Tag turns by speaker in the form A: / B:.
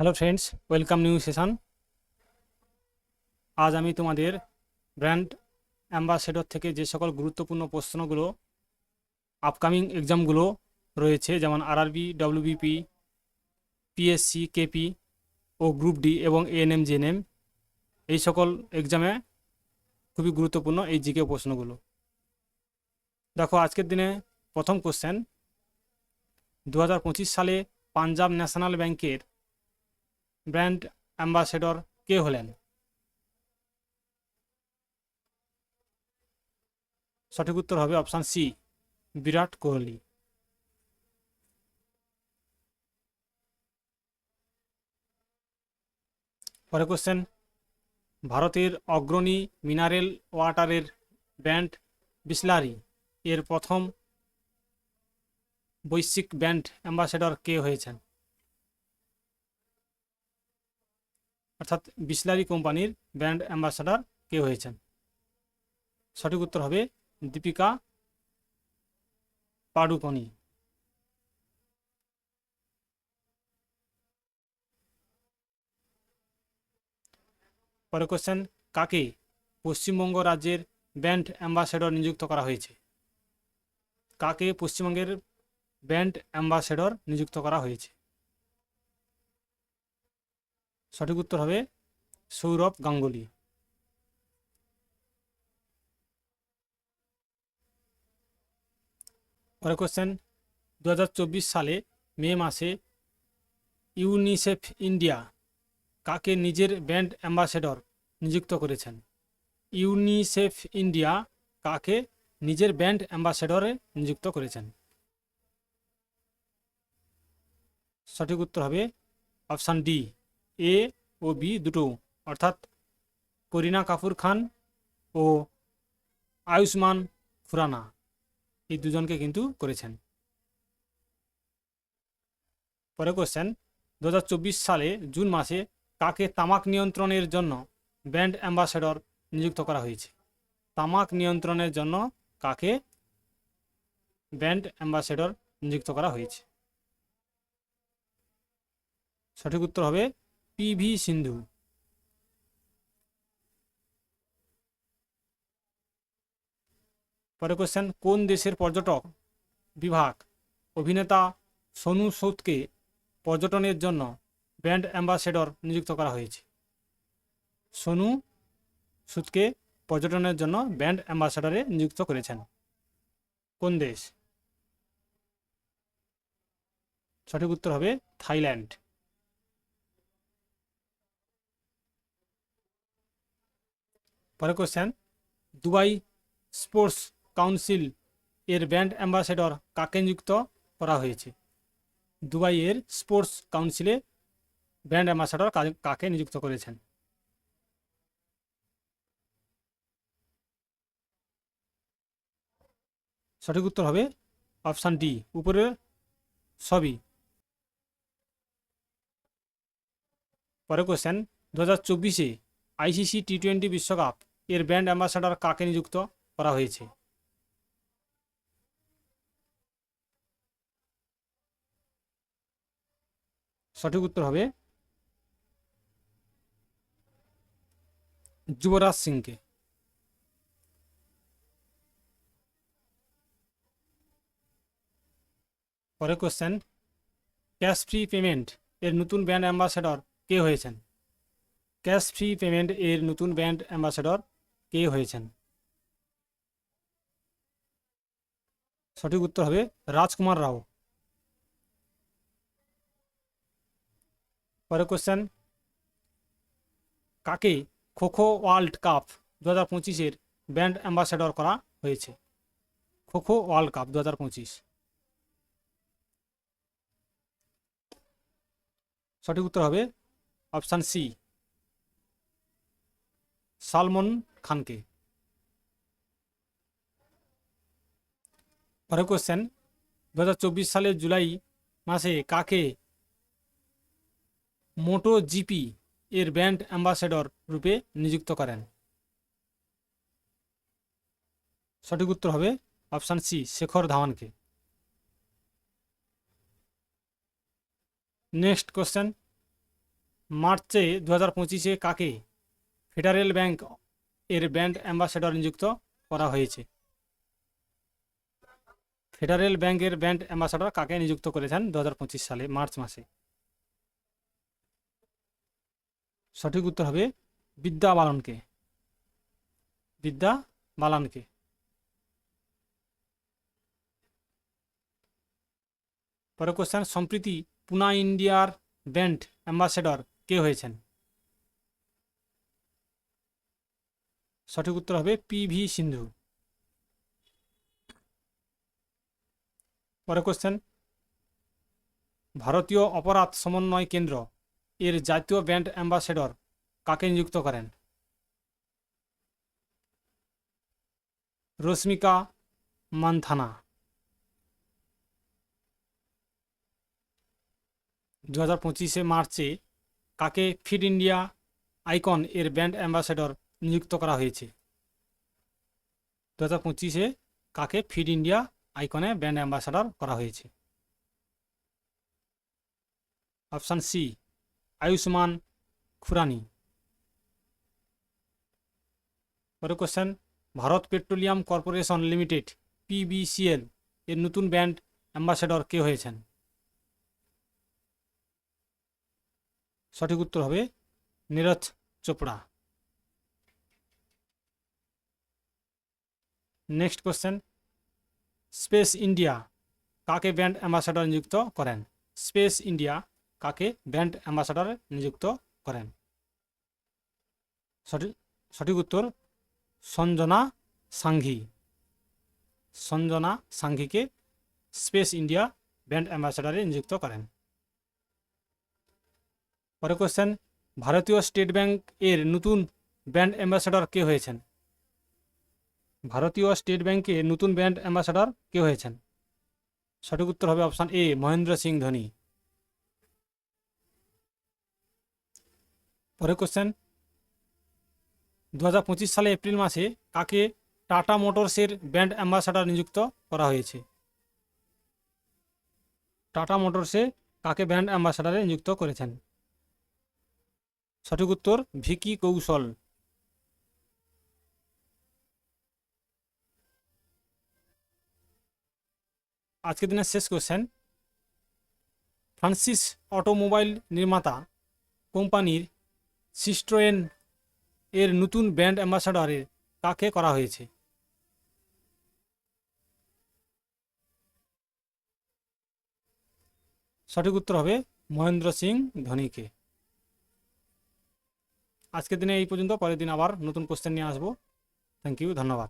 A: Hello friends welcome new session আজ আমি তোমাদের ব্র্যান্ড অ্যাম্বাসেডর থেকে যে সকল গুরুত্বপূর্ণ প্রশ্নগুলো আপকামিং এক্সামগুলো রয়েছে, যেমন আরআরবি ডব্লিউবিপি পিএসসি কেপি ও গ্রুপ ডি এবং এএনএম জেএনএম এই সকল এক্সামে খুবই গুরুত্বপূর্ণ এই জিকে প্রশ্নগুলো। দেখো, আজকের দিনে প্রথম কোশ্চেন দু হাজার পঁচিশ সালে পাঞ্জাব ন্যাশনাল ব্যাংকের ব্র্যান্ড অ্যাম্বাসেডর কে হলেন? সঠিক উত্তর হবে অপশান সি, বিরাট কোহলি। পরে কোশ্চেন ভারতের অগ্রণী মিনারেল ওয়াটারের ব্র্যান্ড বিসলারি, এর প্রথম বৈশ্বিক ব্র্যান্ড অ্যাম্বাসেডর কে হয়েছেন? অর্থাৎ বিসলারি কোম্পানির ব্র্যান্ড অ্যাম্বাসাডার কে হয়েছেন? সঠিক উত্তর হবে দীপিকা পাডুকনি। পরে কোশ্চেন কাকে পশ্চিমবঙ্গ রাজ্যের ব্র্যান্ড অ্যাম্বাসেডর নিযুক্ত করা হয়েছে? কাকে পশ্চিমবঙ্গের ব্র্যান্ড অ্যাম্বাসেডর নিযুক্ত করা হয়েছে? সঠিক উত্তর হবে সৌরভ গাঙ্গুলি। পরে কোশ্চেন দু হাজার চব্বিশ সালে মে মাসে ইউনিসেফ ইন্ডিয়া কাকে নিজের ব্র্যান্ড অ্যাম্বাসেডর নিযুক্ত করেছেন? ইউনিসেফ ইন্ডিয়া কাকে নিজের ব্র্যান্ড অ্যাম্বাসেডরে নিযুক্ত করেছেন? সঠিক উত্তর হবে অপশান ডি। এ ও বি দুটো। অর্থাৎ করিনা কাপুর খান ও আয়ুষ্মান খুরানা এই দুজনকে কিন্তু করেছেন। পরে কোশ্চেন দু হাজার চব্বিশ সালে জুন মাসে কাকে তামাক নিয়ন্ত্রণের জন্য ব্র্যান্ড অ্যাম্বাসেডর নিযুক্ত করা হয়েছে? তামাক নিয়ন্ত্রণের জন্য কাকে ব্র্যান্ড অ্যাম্বাসেডর নিযুক্ত করা হয়েছে? সঠিক উত্তর হবে পিভি সিন্ধু। পরে কোশ্চেন কোন দেশের পর্যটক বিভাগ অভিনেতা সোনু সুদকে পর্যটনের জন্য ব্র্যান্ড অ্যাম্বাসেডর নিযুক্ত করা হয়েছে? সোনু সুদকে পর্যটনের জন্য ব্র্যান্ড অ্যাম্বাসেডরে নিযুক্ত করেছেন। কোন দেশ? সঠিক উত্তর হবে থাইল্যান্ড। পরে কোশ্চেন দুবাই স্পোর্টস কাউন্সিল এর ব্র্যান্ড অ্যাম্বাসেডর কাকে নিযুক্ত করা হয়েছে? দুবাইয়ের স্পোর্টস কাউন্সিলে ব্র্যান্ড অ্যাম্বাসেডর কাকে নিযুক্ত করেছেন? সঠিক উত্তর হবে অপশান ডি উপরে সবই পরে কোশ্চেন দু হাজার চব্বিশে আইসিসি টি টোয়েন্টি বিশ্বকাপ এর ব্র্যান্ড অ্যাম্বাসাডর কাকে নিযুক্ত করা হয়েছে? সঠিক উত্তর হবে যুবরাজ সিংকে। পরে কোশ্চেন ক্যাশ ফ্রি পেমেন্ট এর নতুন ব্র্যান্ড অ্যাম্বাসেডর কে হয়েছেন? ক্যাশ ফ্রি পেমেন্ট এর নতুন ব্র্যান্ড অ্যাম্বাসেডর কে হয়েছেন? সঠিক উত্তর হবে রাজকুমার রাও। পরে কোশ্চেন কাকে খোখো ওয়ার্ল্ড কাপ দু হাজার পঁচিশের ব্র্যান্ড অ্যাম্বাসেডর করা হয়েছে? খোখো ওয়ার্ল্ড কাপ দু হাজার পঁচিশ। সঠিক উত্তর হবে অপশান সি, সালমন খানকে পরে কোশ্চেন দু সালের জুলাই মাসে কাকে মোটো জিপি এর ব্র্যান্ড অ্যাম্বাসেডর রূপে নিযুক্ত করেন। সঠিক উত্তর হবে অপশান সি, শেখর ধাওয়ানকে। নেক্সট কোশ্চেন, মার্চে দু হাজার পঁচিশে কাকে ফেডারেল ব্যাংক এর ব্র্যান্ড অ্যাম্বাসেডর নিযুক্ত করা হয়েছে। ফেডারেল ব্যাংকের ব্র্যান্ড অ্যাম্বাসেডর কাকে নিযুক্ত করেছেন দু হাজার পঁচিশ সালে, মার্চ মাসে? সঠিক উত্তর হবে বিদ্যা বালনকে। বিদ্যা বালানকে। পরে কোশ্চেন সম্প্রীতি পুনা ইন্ডিয়ার ব্র্যান্ড অ্যাম্বাসেডর কে হয়েছেন? সঠিক উত্তর হবে পি ভি সিন্ধু। পরে কোশ্চেন ভারতীয় অপরাধ সমন্বয় কেন্দ্র এর জাতীয় ব্র্যান্ড অ্যাম্বাসেডর কাকে নিযুক্ত করেন? রশ্মিকা মান্থানা দু হাজার পঁচিশে মার্চে কাকে ফিট ইন্ডিয়া আইকন এর ব্র্যান্ড অ্যাম্বাসেডর নিযুক্ত করা হয়েছে। দু হাজার পঁচিশে কাকে ফিড ইন্ডিয়া আইকনে ব্র্যান্ড অ্যাম্বাসেডর করা হয়েছে? Option C, Ayushmann Khurrana. পরে question, Bharat petroleum corporation limited P B C L এর নতুন ব্র্যান্ড অ্যাম্বাসেডর কে হয়েছেন? সঠিক উত্তর হবে Neeraj Chopra. Next question space India কাকে ব্র্যান্ড অ্যাম্বাসাডর নিযুক্ত করেন? স্পেস ইন্ডিয়া কাকে ব্র্যান্ড অ্যাম্বাসাডর নিযুক্ত করেন? সঠিক সঠিক উত্তর, সঞ্জনা সাংঘি। সঞ্জনা সাংঘিকে স্পেস ইন্ডিয়া ব্র্যান্ড অ্যাম্বাসাডারে নিযুক্ত করেন। পরে কোশ্চেন ভারতীয় স্টেট ব্যাংক এর নতুন ব্র্যান্ড অ্যাম্বাসাডর কে হয়েছেন? ভারতীয় স্টেট ব্যাংকের নতুন ব্র্যান্ড অ্যাম্বাসাডর কে হয়েছেন? সঠিক উত্তর হবে অপশান এ, মহেন্দ্র সিং ধোনি। পরে কোশ্চেন দু হাজার পঁচিশ সালে এপ্রিল মাসে কাকে টাটা মোটরসের ব্র্যান্ড অ্যাম্বাসাডর নিযুক্ত করা হয়েছে? টাটা মোটরসে কাকে ব্র্যান্ড অ্যাম্বাসাডারে নিযুক্ত করেছেন? সঠিক উত্তর, ভিকি কৌশল। আজকের দিনের শেষ কোশ্চেন ফ্রান্সিস অটোমোবাইল নির্মাতা কোম্পানির সিস্ট্রোয়েন এর নতুন ব্র্যান্ড অ্যাম্বাসাডারের কাকে করা হয়েছে? সঠিক উত্তর হবে মহেন্দ্র সিং ধোনিকে। আজকের দিনে এই পর্যন্ত, পরের দিন আবার নতুন কোশ্চেন নিয়ে আসব। থ্যাংক ইউ ধন্যবাদ।